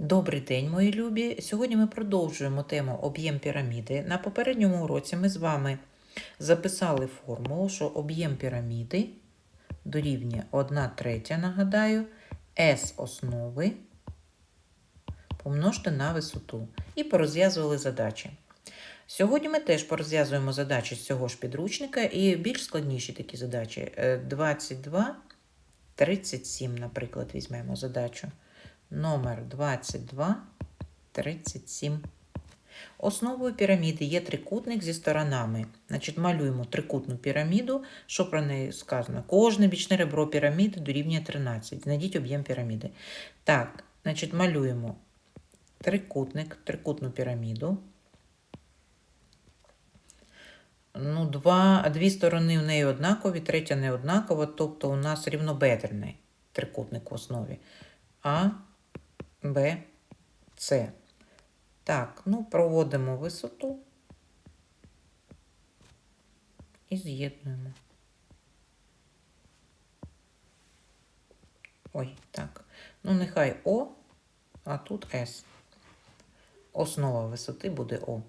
Добрий день, мої любі! Сьогодні ми продовжуємо тему об'єм піраміди. На попередньому уроці ми з вами записали формулу, що об'єм піраміди дорівнює 1 третя, нагадаю, S основи помножте на висоту. І порозв'язували задачі. Сьогодні ми теж порозв'язуємо задачі з цього ж підручника і більш складніші такі задачі. Е, 22, 37, наприклад, візьмемо задачу номер 22, 37. Основою піраміди є трикутник зі сторонами. Значить, малюємо трикутну піраміду. Що про неї сказано? Кожне бічне ребро піраміди дорівнює 13. Знайдіть об'єм піраміди. Так, значить, малюємо трикутник, трикутну піраміду. Ну, два, дві сторони в неї однакові, третя не однакова, тобто у нас рівнобедрений трикутник в основі. А, Б, С. Так, ну, проводимо висоту і з'єднуємо. Ой, так. Ну, нехай О, а тут С. Основа висоти буде О.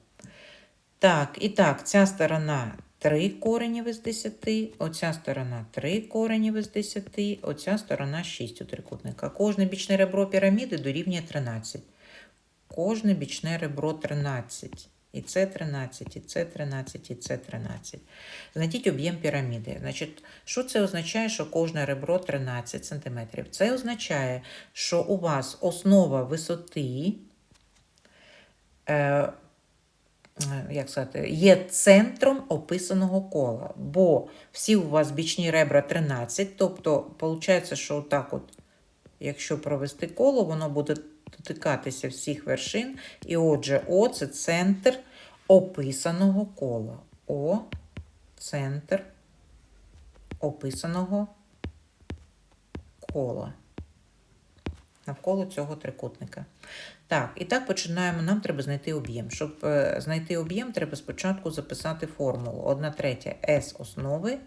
Так, і так, ця сторона 3 коренів із 10, оця сторона 3 коренів із 10, оця сторона 6 у трикутника. Кожне бічне ребро піраміди дорівнює 13. Кожне бічне ребро 13. І це 13, і це 13, і це 13. Знайдіть об'єм піраміди. Значить, що це означає, що кожне ребро 13 см? Це означає, що у вас основа висоти. Е, як сказати, є центром описаного кола, бо всі у вас бічні ребра 13, тобто, виходить, що так от, якщо провести коло, воно буде дотикатися всіх вершин. І отже, О це центр описаного кола. О центр описаного кола. Навколо цього трикутника. Так, і так починаємо. Нам треба знайти об'єм. Щоб е, знайти об'єм, треба спочатку записати формулу. 1 третя S основи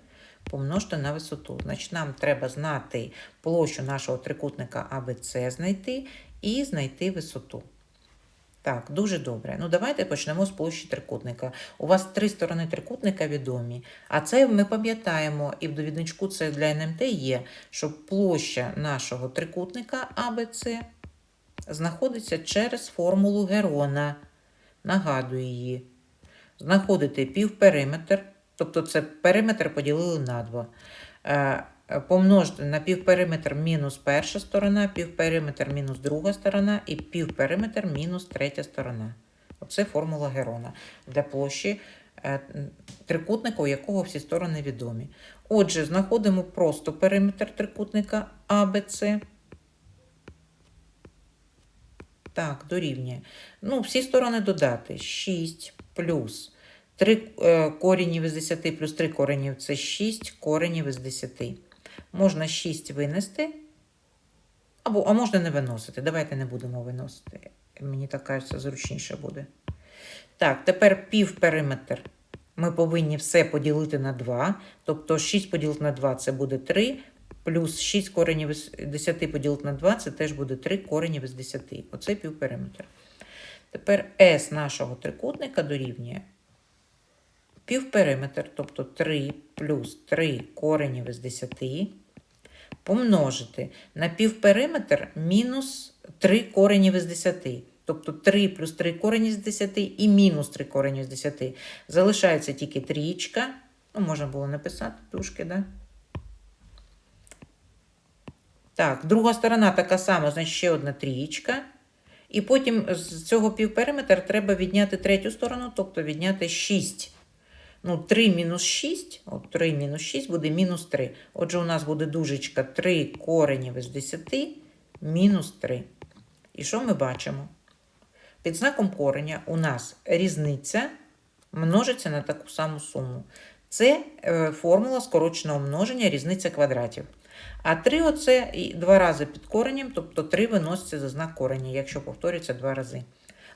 помножте на висоту. Значить, нам треба знати площу нашого трикутника ABC знайти і знайти висоту. Так, дуже добре. Ну, давайте почнемо з площі трикутника. У вас три сторони трикутника відомі, а це ми пам'ятаємо, і в довідничку це для НМТ є, що площа нашого трикутника ABC знаходиться через формулу Герона. Нагадую її. Знаходите півпериметр, тобто це периметр поділили на 2. Е, Помножте на півпериметр мінус перша сторона, півпериметр мінус друга сторона і півпериметр мінус третя сторона. Оце формула Герона для площі е, трикутника, у якого всі сторони відомі. Отже, знаходимо просто периметр трикутника ABC. Так, дорівнює. Ну, всі сторони додати. 6 плюс 3 е, коренів із 10 плюс 3 коренів це 6 коренів із 10. Можна 6 винести, або, а можна не виносити. Давайте не будемо виносити. Мені так кажеться, зручніше буде. Так, тепер півпериметр. Ми повинні все поділити на 2. Тобто 6 поділити на 2 це буде 3. Плюс 6 коренів із 10 поділити на 2 це теж буде 3 коренів із 10. Оце півпериметр. Тепер S нашого трикутника дорівнює півпериметр, тобто 3 плюс 3 коренів із 10, помножити на півпериметр мінус 3 коренів із 10. Тобто 3 плюс 3 корені з 10 і мінус 3 корені з 10. Залишається тільки трієчка. Ну, можна було написати тушки, да? Так, друга сторона така сама, значить ще одна трієчка. І потім з цього півпериметр треба відняти третю сторону, тобто відняти 6. Ну, 3 мінус 6, от 3 мінус 6 буде мінус 3. Отже, у нас буде дужечка 3 коренів із 10 мінус 3. І що ми бачимо? Під знаком кореня у нас різниця множиться на таку саму суму. Це е, формула скороченого множення різниця квадратів. А 3 оце два рази під коренем, тобто 3 виноситься за знак кореня, якщо повторюється два рази.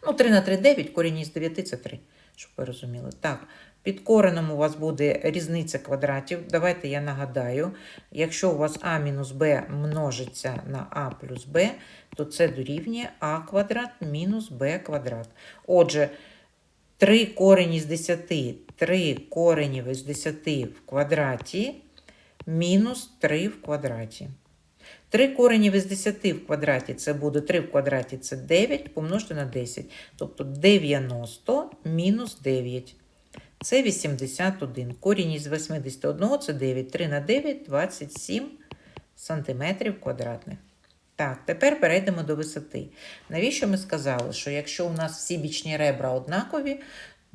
Ну, 3 на 3 9, корінь із 9 це 3. щоб ви розуміли. Так, під кореном у вас буде різниця квадратів. Давайте я нагадаю, якщо у вас а мінус б множиться на а плюс б, то це дорівнює а квадрат мінус б квадрат. Отже, 3 корені з 10, 3 коренів із 10 в квадраті мінус 3 в квадраті. 3 коренів із 10 в квадраті це буде 3 в квадраті це 9 помножити на 10. Тобто 90 мінус 9. Це 81. Корінь із 81 це 9. 3 на 9 27 сантиметрів квадратних. Так, тепер перейдемо до висоти. Навіщо ми сказали, що якщо у нас всі бічні ребра однакові,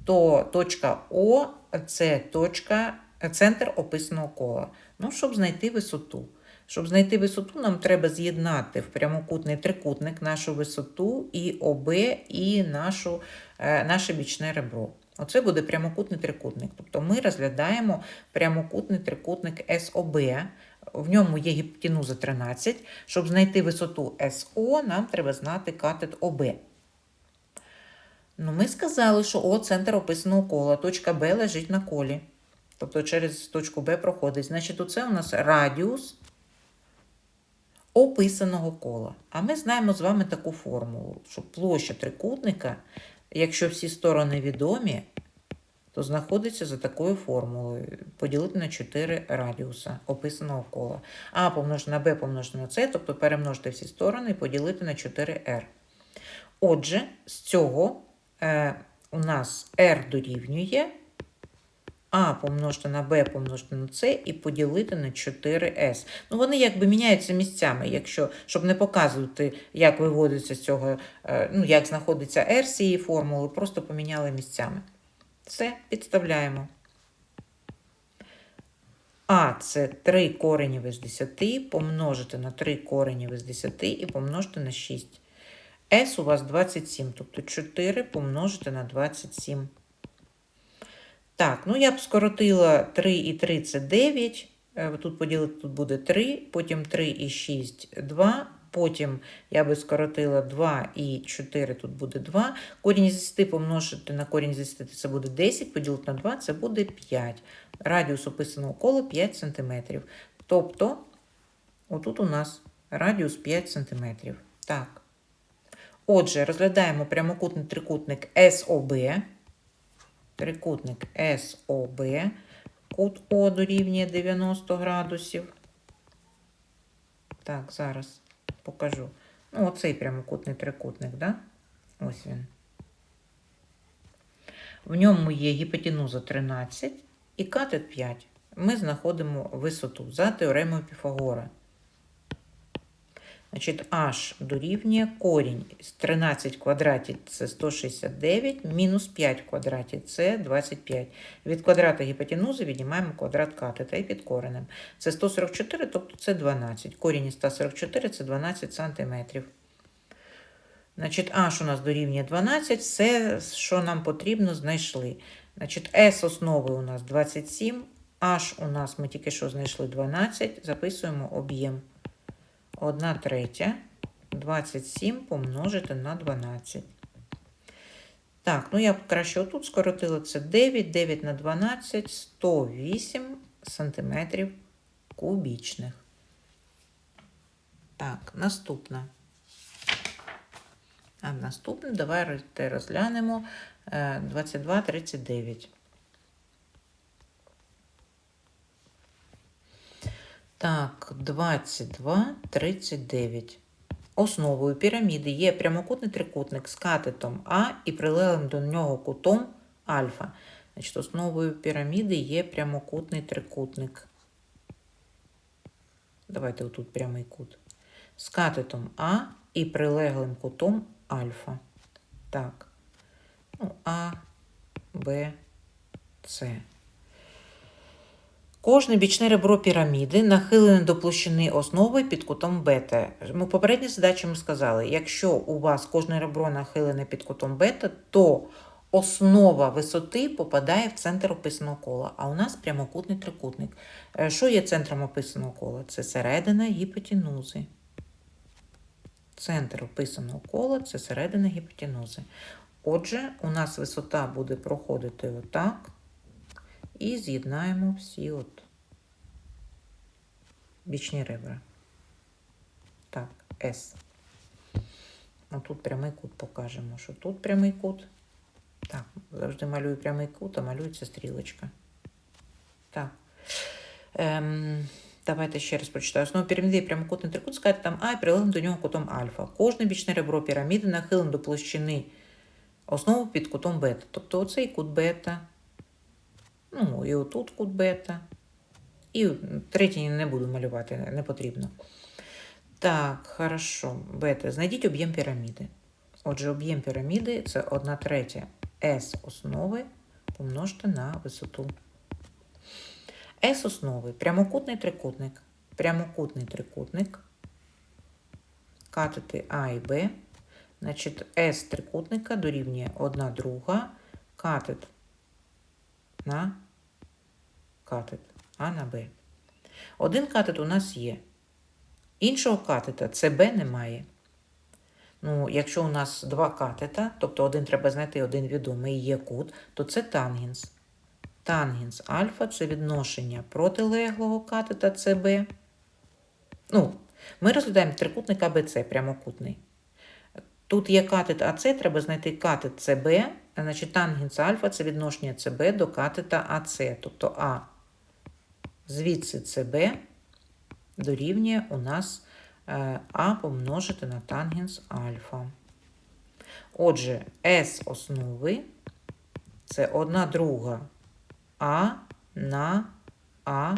то точка О це точка, центр описаного кола. Ну, щоб знайти висоту. Щоб знайти висоту, нам треба з'єднати в прямокутний трикутник нашу висоту і ОБ, і нашу, е, наше бічне ребро. Оце буде прямокутний трикутник. Тобто ми розглядаємо прямокутний трикутник СОБ. В ньому є гіпотенуза 13. Щоб знайти висоту СО, нам треба знати катет ОБ. Ну, ми сказали, що О центр описаного кола, точка Б лежить на колі. Тобто через точку Б проходить. Значить, оце у нас радіус описаного кола. А ми знаємо з вами таку формулу, що площа трикутника, якщо всі сторони відомі, то знаходиться за такою формулою. Поділити на 4 радіуса описаного кола. А помножити на Б помножити на С, тобто перемножити всі сторони і поділити на 4R. Отже, з цього е, у нас R дорівнює А помножити на Б помножити на С і поділити на 4С. Ну, вони якби міняються місцями, якщо, щоб не показувати, як виводиться цього, е, ну, як знаходиться R цієї формули, просто поміняли місцями. Все, підставляємо. А це 3 коренів із 10, помножити на 3 коренів із 10 і помножити на 6. С у вас 27, тобто 4 помножити на 27. Так, ну я б скоротила 3 і 3 це 9. Е, Тут поділити тут буде 3, потім 3 і 6 2. Потім я би скоротила 2 і 4, тут буде 2. Корінь з 10 помножити на корінь з 10 це буде 10, поділити на 2 це буде 5. Радіус описаного кола 5 см. Тобто, отут у нас радіус 5 см. Так. Отже, розглядаємо прямокутний трикутник СОБ. Трикутник СОБ. Кут О дорівнює 90 градусів. Так, зараз покажу. Ну, оцей прямокутний трикутник, да? Ось він. В ньому є гіпотенуза 13 і катет 5. Ми знаходимо висоту за теоремою Піфагора. Значить, h дорівнює корінь з 13 в квадраті це 169, мінус 5 в квадраті це 25. Від квадрата гіпотенузи віднімаємо квадрат катета і під коренем. Це 144, тобто це 12. Корінь із 144 це 12 сантиметрів. Значить, h у нас дорівнює 12, все, що нам потрібно, знайшли. Значить, S основи у нас 27, h у нас ми тільки що знайшли 12, записуємо об'єм. 1 третя 27 помножити на 12. Так, ну я краще отут скоротила це 9, 9 на 12, 108 сантиметрів кубічних. Так, наступне. А наступне давайте розглянемо 22, Так, 22, 39. Основою піраміди є прямокутний трикутник з катетом А і прилеглим до нього кутом альфа. Значить, Основою піраміди є прямокутний трикутник. Давайте отут прямий кут. З катетом А і прилеглим кутом альфа. Так. Ну, А, Б, С. Кожне бічне ребро піраміди нахилене до площини основи під кутом бета. Ми попередній задачі ми сказали, якщо у вас кожне ребро нахилене під кутом бета, то основа висоти попадає в центр описаного кола. А у нас прямокутний трикутник. Е, Що є центром описаного кола? Це середина гіпотенузи. Центр описаного кола це середина гіпотенузи. Отже, у нас висота буде проходити отак. І з'єднаємо всі от бічні ребра. Так, S. Отут прямий кут покажемо, що тут прямий кут. Так, завжди малюю прямий кут, а малюється стрілочка. Так. Ем, давайте ще раз прочитаю. Основу піраміди прямокутний трикут сказати там А і прилеглим до нього кутом альфа. Кожне бічне ребро піраміди нахилено до площини основу під кутом бета. Тобто оцей кут бета. Ну, і отут кут бета. І третій не буду малювати, не потрібно. Так, хорошо. Бета. Знайдіть об'єм піраміди. Отже, об'єм піраміди це 1 третя S основи помножте на висоту. S основи прямокутний трикутник. Прямокутний трикутник. Катети А і Б. Значить, S трикутника дорівнює 1 друга катет на катет А на Б. Один катет у нас є. Іншого катета ЦБ немає. Ну, якщо у нас два катета, тобто один треба знайти, один відомий є кут, то це тангенс. Тангенс альфа це відношення протилеглого катета ЦБ. Ну, ми розглядаємо трикутник АБЦ прямокутний. Тут є катет АЦ, треба знайти катет ЦБ, значить тангенс альфа це відношення ЦБ до катета АЦ, тобто А. Звідси ЦБ дорівнює у нас е, А помножити на тангенс альфа. Отже, С основи це 1 друга А на А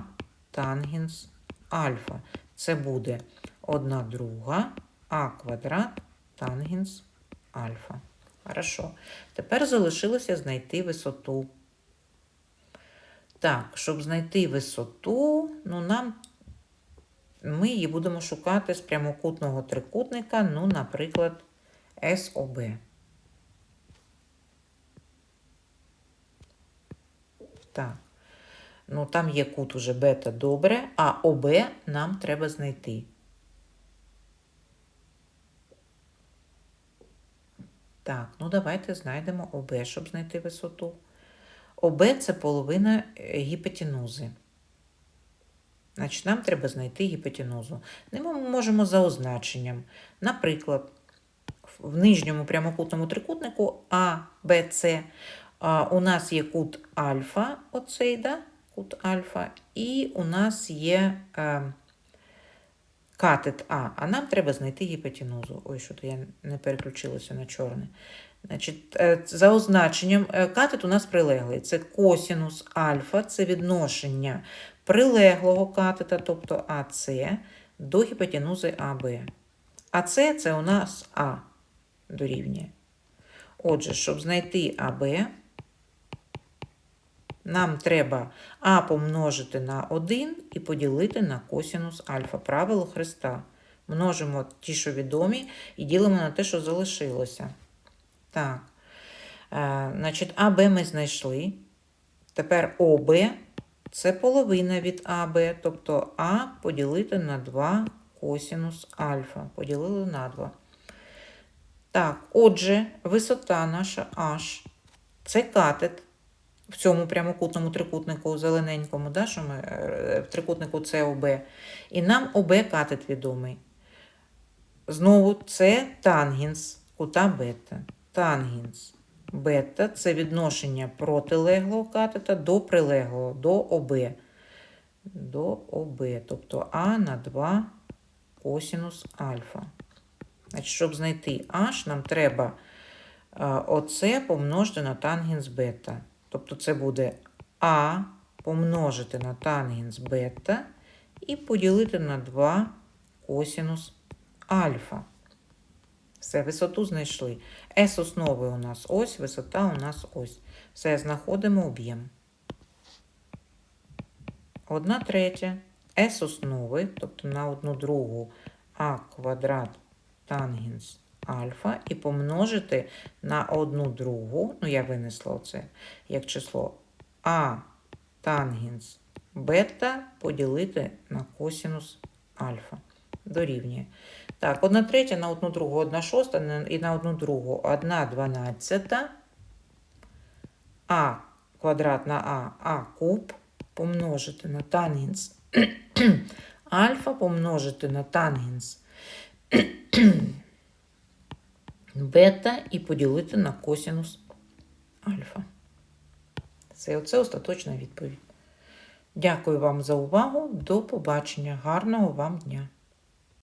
тангенс альфа. Це буде 1 друга А квадрат тангенс альфа. Хорошо. Тепер залишилося знайти висоту. Так, щоб знайти висоту, ну нам ми її будемо шукати з прямокутного трикутника, ну, наприклад, СОБ. Так. Ну, там є кут уже бета добре, а ОБ нам треба знайти. Так, ну давайте знайдемо ОБ, щоб знайти висоту. ОБ це половина е, гіпотенузи. Значить, нам треба знайти гіпотенузу. Ми можемо за означенням. Наприклад, в нижньому прямокутному трикутнику А, Б, С у нас є кут альфа, оцей, да? кут альфа, і у нас є е, катет А, а нам треба знайти гіпотенузу. Ой, що то я не переключилася на чорне. Значить, е, За означенням, е, катет у нас прилеглий. Це косінус альфа, це відношення прилеглого катета, тобто АС, до гіпотенузи АБ. АС це у нас А дорівнює. Отже, щоб знайти АБ, нам треба А помножити на 1 і поділити на косінус альфа. Правило Христа. Множимо ті, що відомі, і ділимо на те, що залишилося. Так. Е, значить, АБ ми знайшли. Тепер ОБ це половина від АБ, тобто А поділити на 2 косінус альфа. Поділили на 2. Так, отже, висота наша H. Це катет в цьому прямокутному трикутнику зелененькому, да, що ми, е, в трикутнику СОБ. І нам ОБ катет відомий. Знову це тангенс кута бета. Тангенс бета це відношення протилеглого катета до прилеглого, до ОБ. До ОБ, тобто А на 2 косінус альфа. Значить, Щоб знайти H, нам треба оце помножити на тангенс бета. Тобто це буде А помножити на тангенс бета і поділити на 2 косінус альфа. Все, висоту знайшли. С основи у нас ось, висота у нас ось. Все, знаходимо об'єм. Одна третя С основи, тобто на одну другу А квадрат тангенс альфа, і помножити на одну другу, ну, я винесла це як число А тангенс бета поділити на косінус альфа. Дорівнює. Так, одна третя на одну другу, одна шоста і на одну другу. Одна дванадцята. А квадрат на А, А куб помножити на тангенс альфа помножити на тангенс бета і поділити на косінус альфа. Це оце остаточна відповідь. Дякую вам за увагу. До побачення. Гарного вам дня!